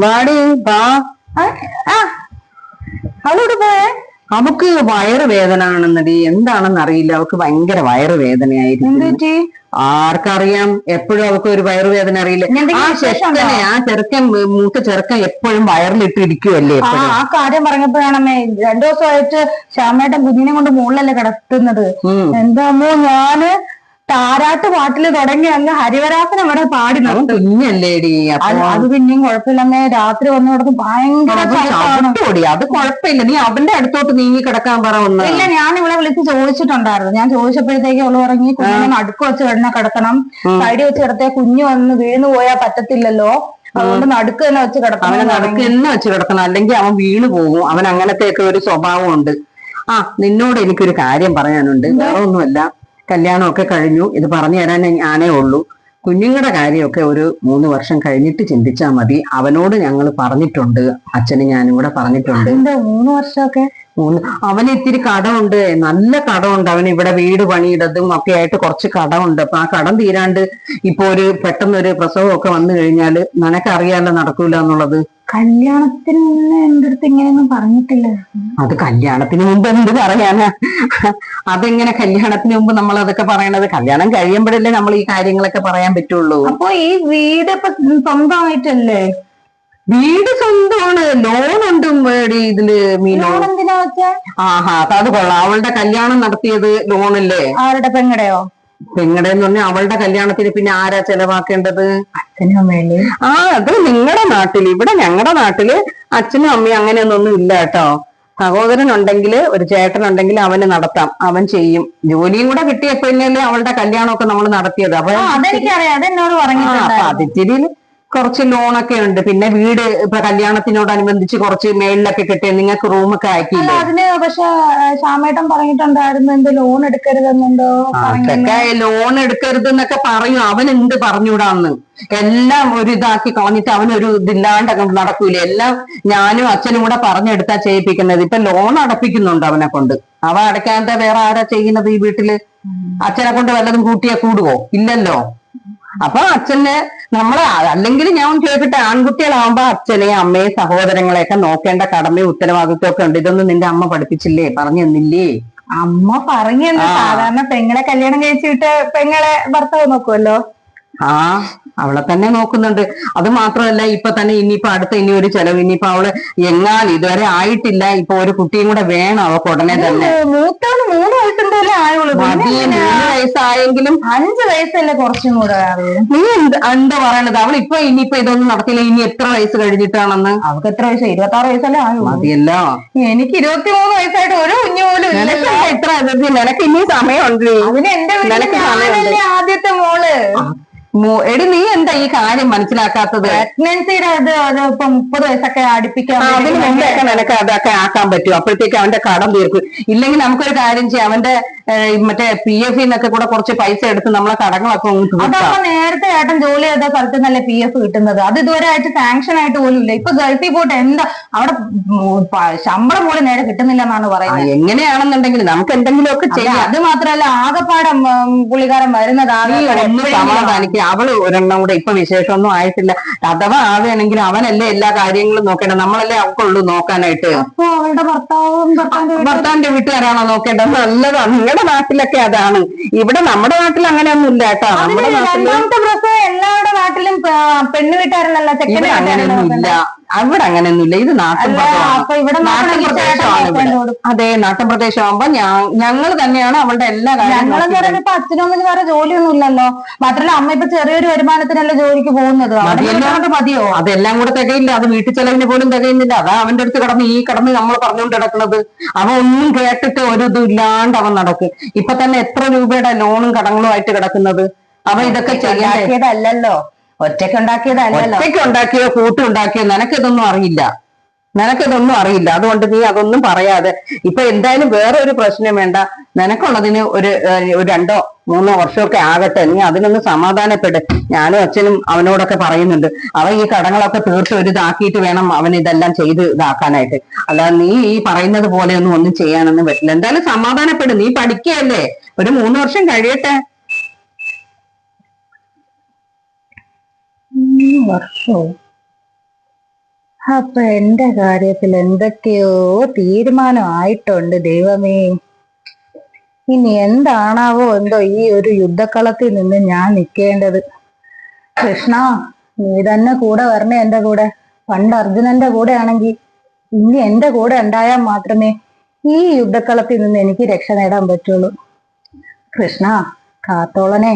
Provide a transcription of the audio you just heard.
വാടി വാ. അവളോട് പോയേ അവക്ക് വയറുവേദന ആണെന്നടി എന്താണെന്ന് അറിയില്ല. അവക്ക് ഭയങ്കര വയറുവേദനയായിരിക്കും വേദനയായിരുന്നു ആർക്കറിയാം. എപ്പോഴും അവക്ക് ഒരു വയറുവേദന അറിയില്ല. ആ? ചെറുക്കനെ ആ ചെറുക്കൻ മൂത്ത ചെറുക്കൻ എപ്പോഴും വയറിലിട്ട് ഇരിക്കുവല്ലേ ആ കാര്യം പറഞ്ഞപ്പോഴാണമ്മേ. രണ്ടു ദിവസമായിട്ട് ശ്യാമേട്ടൻ കുഞ്ഞിനെ കൊണ്ട് മുകളിലല്ലേ കിടത്തുന്നത്. എന്താ എന്താമോ ഞാൻ താരാട്ട് പാട്ടിൽ തുടങ്ങി അങ്ങ് ഹരിവരാസന വരെ പാടി കുഞ്ഞല്ലേടി അത് പിന്നെയും കുഴപ്പമില്ലമ്മേ രാത്രി വന്നു കിടക്കും. ഭയങ്കര അത് അത് കുഴപ്പമില്ല. നീ അവന്റെ അടുത്തോട്ട് നീങ്ങി കിടക്കാൻ പറ ഒന്ന്. ഇല്ല ഞാൻ ഇവിടെ വിളിച്ച് ചോദിച്ചിട്ടുണ്ടായിരുന്നു. ഞാൻ ചോദിച്ചപ്പോഴത്തേക്ക് അവൾ പറഞ്ഞ് കുഞ്ഞിനെ നടുക്ക് വെച്ച് കിടന്ന കിടക്കണം. തടി വെച്ച് കിടത്തേ കുഞ്ഞു വന്ന് വീണു പോയാൽ പറ്റത്തില്ലല്ലോ. അതുകൊണ്ട് നടുക്ക് തന്നെ വെച്ച് കിടക്കണം അവനെ നടുക്ക്. തന്നെ വെച്ച് കിടക്കണം. അല്ലെങ്കിൽ അവൻ വീണു പോകും. അവൻ അങ്ങനത്തെ ഒക്കെ ഒരു സ്വഭാവമുണ്ട് ആ നിന്നോട് എനിക്കൊരു കാര്യം പറയാനുണ്ട്. വേറെ ഒന്നുമല്ല കല്യാണമൊക്കെ കഴിഞ്ഞു. ഇത് പറഞ്ഞു തരാൻ ഞാനേ ഉള്ളൂ. കുഞ്ഞുങ്ങളുടെ കാര്യമൊക്കെ ഒരു മൂന്ന് വർഷം കഴിഞ്ഞിട്ട് ചിന്തിച്ചാൽ മതി. അവനോട് ഞങ്ങൾ പറഞ്ഞിട്ടുണ്ട്. അച്ഛനും ഞാനും കൂടെ പറഞ്ഞിട്ടുണ്ട്. മൂന്ന് വർഷമൊക്കെ? മൂന്ന് അവന് ഇത്തിരി കടമുണ്ട്. നല്ല കടമുണ്ട്. അവന് ഇവിടെ വീട് പണിയിടതും ഒക്കെ ആയിട്ട് കുറച്ച് കടമുണ്ട്. അപ്പൊ ആ കടം തീരാണ്ട് ഇപ്പൊ ഒരു പെട്ടെന്നൊരു പ്രസവം ഒക്കെ വന്നു കഴിഞ്ഞാൽ നിനക്കറിയാലോ നടക്കൂല എന്നുള്ളത്? കല്യാണത്തിന് മുന്നേ എന്റെ അടുത്ത് ഇങ്ങനെയൊന്നും പറഞ്ഞിട്ടില്ല. അത് കല്യാണത്തിന് മുമ്പ് എന്ത് പറയാനാ? അതെങ്ങനെ കല്യാണത്തിന് മുമ്പ് നമ്മൾ അതൊക്കെ പറയണത്? കല്യാണം കഴിയുമ്പോഴല്ലേ നമ്മൾ ഈ കാര്യങ്ങളൊക്കെ പറയാൻ പറ്റുള്ളൂ. അപ്പൊ ഈ വീട് ഇപ്പൊ സ്വന്തമായിട്ടല്ലേ? വീട് സ്വന്തമാണ്. ലോൺ ഉണ്ട് വേടി ഇതിൽ ലോൺ എന്തിനാ വെച്ചാ? ആഹാ അത് കൊള്ളാം. അവളുടെ കല്യാണം നടത്തിയത് ലോണല്ലേ ആരുടെ പെങ്ങടെയോ? എന്ന് പറഞ്ഞാൽ അവളുടെ കല്യാണത്തിന് പിന്നെ ആരാ ചെലവാക്കേണ്ടത്? അച്ഛനും അമ്മയല്ലേ? ആ അത് നിങ്ങളുടെ നാട്ടിൽ ഇവിടെ ഞങ്ങളുടെ നാട്ടിൽ അച്ഛനും അമ്മയും അങ്ങനെയൊന്നും ഇല്ല കേട്ടോ. സഹോദരൻ ഉണ്ടെങ്കിൽ ഒരു ചേട്ടൻ ഉണ്ടെങ്കിൽ അവന് നടത്താം. അവൻ ചെയ്യും. ജോലിയും കൂടെ കിട്ടിയപ്പോഴല്ലേ അവളുടെ കല്യാണമൊക്കെ നമ്മൾ നടത്തിയത്. അപ്പൊ അതെനിക്കറിയാം. അതെന്നോട് അപ്പൊ കുറച്ച് ലോണൊക്കെ ഉണ്ട്. പിന്നെ വീട് ഇപ്പൊ കല്യാണത്തിനോടനുബന്ധിച്ച് കുറച്ച് മേളിലൊക്കെ കിട്ടിയ നിങ്ങൾക്ക് റൂമൊക്കെ ആക്കിയില്ല? അതിന് പക്ഷെ ശ്യാമേട്ടൻ പറഞ്ഞിട്ടുണ്ടായിരുന്നു എന്ത് ലോൺ എടുക്കരുതെന്നുണ്ടോ? അതൊക്കെ ലോൺ എടുക്കരുത് എന്നൊക്കെ പറയും. അവൻ എന്ത് പറഞ്ഞൂടാന്ന്. എല്ലാം ഒരു ഇതാക്കി കളഞ്ഞിട്ട് അവനൊരു ഇതില്ലാണ്ട് നടക്കൂല. എല്ലാം ഞാനും അച്ഛനും കൂടെ പറഞ്ഞെടുത്താ ചെയ്യിപ്പിക്കുന്നത്. ഇപ്പൊ ലോൺ അടപ്പിക്കുന്നുണ്ട് അവനെ കൊണ്ട്. അവ അടയ്ക്കാതെ വേറെ ആരാ ചെയ്യുന്നത് ഈ വീട്ടിൽ? അച്ഛനെ കൊണ്ട് വല്ലതും കൂട്ടിയാ കൂടുവോ? ഇല്ലല്ലോ. അപ്പൊ അച്ഛന് നമ്മളെ അല്ലെങ്കിൽ ഞാൻ ചോദിക്കട്ടെ ആൺകുട്ടികളാവുമ്പോ അച്ഛനെ അമ്മയെ സഹോദരങ്ങളെയൊക്കെ നോക്കേണ്ട കടമയും ഉത്തരവാദിത്വം ഒക്കെ ഉണ്ട്. ഇതൊന്നും നിന്റെ അമ്മ പഠിപ്പിച്ചില്ലേ? പറഞ്ഞു തന്നില്ലേ അമ്മ പറഞ്ഞു സാധാരണ പെങ്ങളെ കല്യാണം കഴിച്ചിട്ട് പെങ്ങളെ ഭർത്താവ് നോക്കുമല്ലോ ആ അവളെ തന്നെ നോക്കുന്നുണ്ട്. അത് മാത്രമല്ല ഇപ്പൊ തന്നെ ഇനിയിപ്പോ അടുത്ത ഇനി ഒരു ചെലവ്. ഇനിയിപ്പോ അവൾ എങ്ങാൻ ഇതുവരെ ആയിട്ടില്ല. ഇപ്പൊ ഒരു കുട്ടിയും കൂടെ വേണം അവൾക്ക് ഉടനെ തന്നെ. മൂത്താണ് മൂന്ന് വയസ്സുണ്ടല്ലേ ആയുള്ളൂ. പിന്നെ അഞ്ചു വയസ്സായെങ്കിലും വയസ്സല്ലേ കുറച്ചും കൂടെ നീ എന്ത് എന്താ പറയണത്? അവൾ ഇപ്പൊ ഇനിയിപ്പോ ഇതൊന്നും നടത്തില്ല ഇനി എത്ര വയസ്സ് കഴിഞ്ഞിട്ടാണെന്ന്? അവൾക്ക് എത്ര വയസ്സ്? ഇരുപത്തി ആറ് വയസ്സല്ലേ ആയുള്ളൂ. മതിയല്ലോ. എനിക്ക് ഇരുപത്തി മൂന്ന് വയസ്സായിട്ട് ഒരു കുഞ്ഞു പോലും എന്താ ഇത്ര നിനക്ക് ഇനി സമയമുണ്ട്. അതിന് എന്റെ വീട്ടിൽ ആദ്യത്തെ മോൾ. എടി നീ എന്താ ഈ കാര്യം മനസ്സിലാക്കാത്തത്? പ്രഗ്നൻസിയുടെ അത് ഇപ്പൊ മുപ്പത് വയസ്സൊക്കെ അടുപ്പിക്കാൻ അതിന് നിനക്ക് അതൊക്കെ ആക്കാൻ പറ്റും. അപ്പോഴത്തേക്ക് അവന്റെ കടം തീർക്കും. ഇല്ലെങ്കിൽ നമുക്കൊരു കാര്യം ചെയ്യാം. അവന്റെ മറ്റേ പി എഫ് എന്നൊക്കെ കൂടെ കുറച്ച് പൈസ എടുത്ത് നമ്മളെ കടങ്ങളൊക്കെ അതപ്പോ നേരത്തെ ഏട്ടൻ ജോലി ചെയ്ത സ്ഥലത്ത് നല്ല പി എഫ് കിട്ടുന്നത്? അത് ഇതുവരെ ആയിട്ട് സാങ്ഷൻ ആയിട്ട് പോലും ഇല്ല. ഇപ്പൊ ഗൾഫിൽ പോയിട്ട് എന്താ? അവിടെ ശമ്പളം പോലും നേരെ കിട്ടുന്നില്ല എന്നാണ് പറയുന്നത് എങ്ങനെയാണെന്നുണ്ടെങ്കിൽ നമുക്ക് എന്തെങ്കിലുമൊക്കെ ഒക്കെ ചെയ്യാം. അത് മാത്രല്ല ആകെപ്പാടം പുള്ളിക്കാരൻ വരുന്നത് ആകെ സമാധാനിക്കുക അവൾ ഒരെണ്ണം കൂടെ ഇപ്പൊ വിശേഷമൊന്നും ആയിട്ടില്ല. അഥവാ ആവുകയാണെങ്കിൽ അവനല്ലേ എല്ലാ കാര്യങ്ങളും നോക്കേണ്ടത്? നമ്മളല്ലേ അവക്കുള്ളൂ നോക്കാനായിട്ട്. അപ്പൊ അവളുടെ ഭർത്താവും ഭർത്താവിന്റെ വീട്ടുകാരും- ഭർത്താവിന്റെ വീട്ടുകാരാണോ നോക്കേണ്ടത്? നല്ലതാണ് നിങ്ങളുടെ നാട്ടിലൊക്കെ അതാണ്. ഇവിടെ നമ്മുടെ നാട്ടിൽ അങ്ങനെയൊന്നും ഇല്ല കേട്ടോ നമ്മുടെ രണ്ടാമത്തെ പ്രസവം എല്ലാവരുടെ നാട്ടിലും പെണ്ണ് വീട്ടുകാരനല്ല ചെക്കൻ അങ്ങനെയൊന്നും ഇല്ല അവിടെ അങ്ങനെയൊന്നും ഇല്ല ഇത് നാട്ടിൻ അല്ല അപ്പൊ ഇവിടെ നാട്ടിൻ അതെ. നാട്ടിൻ പ്രദേശമാകുമ്പോ ഞങ്ങൾ തന്നെയാണ് അവളുടെ എല്ലാ ഞങ്ങളെന്ന്. പറയുമ്പോ ഇപ്പൊ അച്ഛനും അമ്മയ്ക്ക് വേറെ ജോലിയൊന്നും ഇല്ലല്ലോ മാത്രല്ല അമ്മ ഇപ്പൊ ചെറിയൊരു വരുമാനത്തിനല്ലേ ജോലിക്ക് പോകുന്നത്. മതിയോ? അതെല്ലാം കൂടെ തികയില്ല. അത് വീട്ടിൽ ചെലവിന് പോലും തികയുന്നില്ല. അതാ അവന്റെ അടുത്ത് കടന്ന് ഈ കടന്ന് നമ്മൾ പറഞ്ഞുകൊണ്ട് കിടക്കുന്നത് അവൻ ഒന്നും കേട്ടിട്ട് ഒരു ഇതും ഇല്ലാണ്ട് അവൻ നടക്കും. ഇപ്പൊ തന്നെ എത്ര രൂപയുടെ ലോണും കടങ്ങളും ആയിട്ട് കിടക്കുന്നത്. അവ ഇതൊക്കെ ചെയ്യാതെ ഉണ്ടാക്കിയതല്ലല്ലോ. ഒറ്റയ്ക്ക് ഉണ്ടാക്കിയതല്ലല്ലോ. ഒറ്റയ്ക്ക് ഉണ്ടാക്കിയോ കൂട്ടുണ്ടാക്കിയോ നിനക്കിതൊന്നും അറിയില്ല. നിനക്കിതൊന്നും അറിയില്ല. അതുകൊണ്ട് നീ അതൊന്നും പറയാതെ ഇപ്പൊ എന്തായാലും വേറെ ഒരു പ്രശ്നം വേണ്ട. നിനക്കുള്ളതിന് ഒരു രണ്ടോ മൂന്നോ വർഷമൊക്കെ ആകട്ടെ. നീ അതിനൊന്ന് സമാധാനപ്പെട്. ഞാനും അച്ഛനും അവനോടൊക്കെ പറയുന്നുണ്ട്. അവൻ ഈ കടങ്ങളൊക്കെ തീർത്ത് ഒരു ഇതാക്കിയിട്ട് വേണം അവൻ ഇതെല്ലാം ചെയ്ത് ഇതാക്കാനായിട്ട്. അല്ലാതെ നീ ഈ പറയുന്നത് പോലെ ഒന്നും ചെയ്യാനൊന്നും പറ്റില്ല. എന്തായാലും സമാധാനപ്പെടും. നീ പഠിക്കുകയല്ലേ ഒരു മൂന്ന് വർഷം കഴിയട്ടെ. വർഷവും അപ്പൊ എന്റെ കാര്യത്തിൽ എന്തൊക്കെയോ തീരുമാനം ആയിട്ടുണ്ട് ദൈവമേ. ഇനി എന്താണാവോ എന്തോ ഈ ഒരു യുദ്ധക്കളത്തിൽ നിന്ന് ഞാൻ നിൽക്കേണ്ടത് കൃഷ്ണ നീ തന്നെ കൂടെ വരണേ എന്റെ കൂടെ. പണ്ട് അർജുനന്റെ കൂടെ ആണെങ്കിൽ ഇനി എന്റെ കൂടെ ഉണ്ടായാൽ മാത്രമേ ഈ യുദ്ധക്കളത്തിൽ നിന്ന് എനിക്ക് രക്ഷ നേടാൻ പറ്റുള്ളൂ. കൃഷ്ണ കാത്തോളനെ.